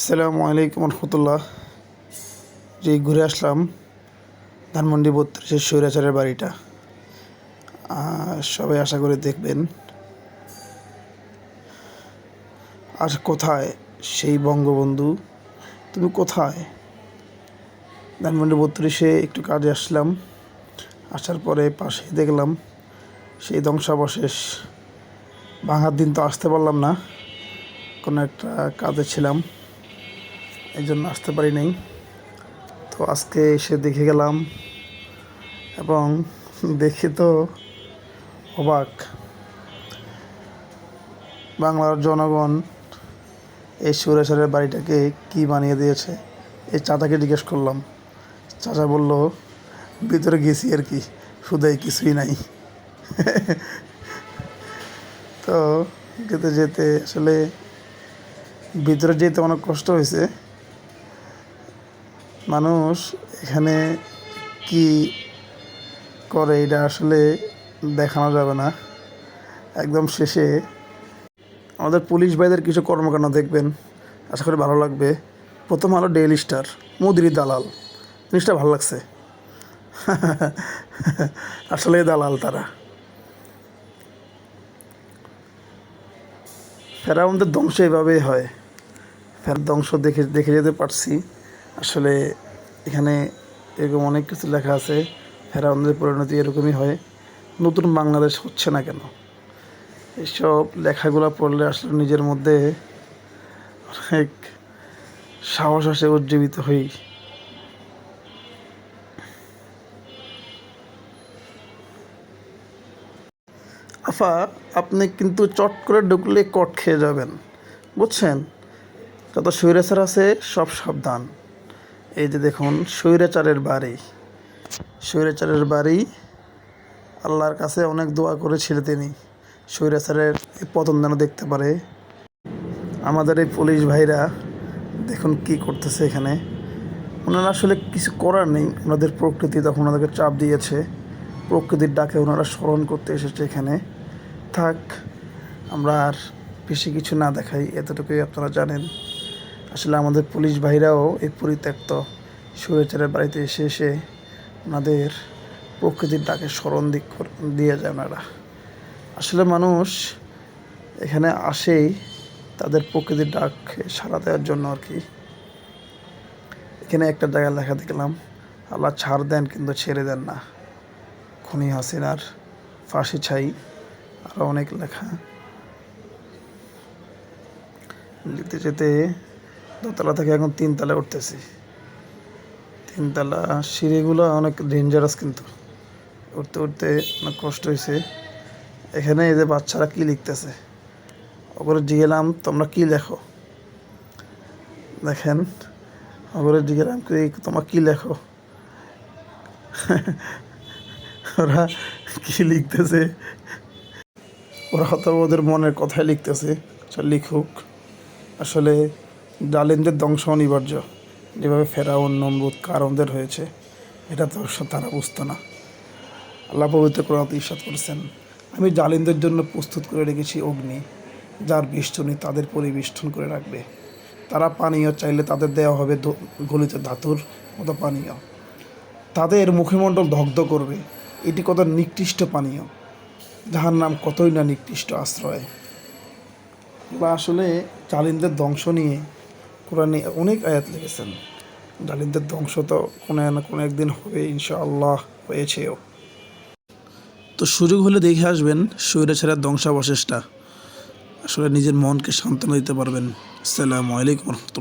আসসালামু আলাইকুম রহমতুল্লাহ। যে ঘুরে আসলাম ধানমন্ডি বত্রিশের স্বৈরাচারের বাড়িটা। সবাই আশা করে দেখবেন। আর কোথায় সেই বঙ্গবন্ধু? তুমি কোথায়? ধানমন্ডি বত্রিশে একটু কাজে আসলাম। আসার পরে পাশে দেখলাম সেই ধ্বংসাবশেষ। ভাঙার দিন তো আসতে পারলাম না। কোনো একটা কাজে ছিলাম। এই জন্য আসতে পারি নাই। তো আজকে এসে দেখে গেলাম এবং দেখে তো অবাক। বাংলার জনগণ এই সুরেশ্বরের বাড়িটাকে কি বানিয়ে দিয়েছে? এই চাচাকে জিজ্ঞেস করলাম। চাচা বলল, ভিতরে গেছি আর কি শুধু কিছুই নাই। তো যেতে যেতে আসলে ভিতরে যেতে অনেক কষ্ট হয়েছে। মানুষ এখানে কি করে এটা আসলে দেখানো যাবে না। একদম শেষে আমাদের পুলিশ ভাইদের কিছু কর্মকাণ্ড দেখবেন। আশা করি ভালো লাগবে। প্রথম হলো ডেইলি স্টার, মুদিরি দালাল। জিনিসটা ভালো লাগছে। আসলে দালাল তারা। ফেরাউনদের ধ্বংস এভাবেই হয়। ফের ধ্বংস দেখে দেখে যেতে পারছি। আসলে এখানে এরকম অনেক কিছু লেখা আছে। ফেরাউনদের পরিণতি এরকমই হয়। নতুন বাংলাদেশ হচ্ছে না কেন? এইসব লেখাগুলো পড়লে আসলে নিজের মধ্যে অনেক সাহস আসে উজ্জীবিত হই আফা, আপনি কিন্তু চট করে ঢুকলে কট খেয়ে যাবেন। বুঝছেন? যত স্বৈরাচার আছে, সব সাবধান। এই যে দেখুন, স্বৈরাচারের বাড়ি। স্বৈরাচারের বাড়ি, আল্লাহর কাছে অনেক দোয়া করেছিল তিনি। স্বৈরাচারের পতন যেন দেখতে পারে। আমাদের এই পুলিশ ভাইরা, দেখুন কি করতেছে এখানে। ওনারা আসলে কিছু করার নেই। ওনাদের প্রকৃতি তখন ওনাদেরকে চাপ দিয়েছে। প্রকৃতির ডাকে ওনারা স্মরণ করতে এসেছে এখানে। থাক, আমরা আর বেশি কিছু না দেখাই, এতটুকুই আপনারা জানেন। আসলে আমাদের পুলিশ ভাইরাও এই পরিত্যক্ত সুরেচারের বাড়িতে এসে এসে ওনাদের প্রকৃতির ডাকে স্মরণ দিক দিয়ে যায় ওনারা। আসলে মানুষ এখানে আসেই তাদের প্রকৃতির ডাক সাড়া দেওয়ার জন্য আর কি। এখানে একটা জায়গায় লেখা দেখলাম, আল্লাহ ছাড় দেন কিন্তু ছেড়ে দেন না। খুনি হাসিনার ফাঁসি ছাই। আরও অনেক লেখা। যেতে যেতে দোতলা থেকে এখন তিনতলায় উঠতেছি। তিনতলা সিঁড়িগুলো অনেক ডেঞ্জারাস কিন্তু। উঠতে উঠতে অনেক কষ্ট হয়েছে। এখানে এই যে বাচ্চারা কি লিখতেছে? ওগুলো জিগেলাম তোমরা কি লেখো? দেখেন ওগুলো জিগেলাম কি, তোমরা কি লেখো? ওরা কি লিখতেছে? ওরা হয়তো ওদের মনের কথাই লিখতেছে। লিখুক। আসলে জালিমদের ধ্বংস অনিবার্য। যেভাবে ফেরাউন, নমরুদ কারণদের হয়েছে। এটা তো তারা বুঝতো না। আল্লাহ পবিত্র কোরআন ইস্বাদ করেছেন, আমি জালিমদের জন্য প্রস্তুত করে রেখেছি অগ্নি, যার বেষ্টনী তাদের পরিবেষ্টন করে রাখবে। তারা পানীয় চাইলে তাদের দেওয়া হবে গলিত ধাতুর মতো পানীয়। তাদের মুখমণ্ডল দগ্ধ করবে। এটি কত নিকৃষ্ট পানীয়। যাহার নাম কতই না নিকৃষ্ট আশ্রয়। বা আসলে জালিমদের ধ্বংস নিয়ে কোরআনে অনেক আয়াত লিখেছেন। জালিমদের ধ্বংস তো কোনো না কোনো একদিন হবে, ইনশাআল্লাহ হয়েছেও। তো সুযোগ হলে দেখে আসবেন শরীরে ছাড়া ধ্বংসাবশেষটা। আসলে নিজের মনকে সান্ত্বনা দিতে পারবেন। আসসালামু আলাইকুম রহমতুল্লাহ।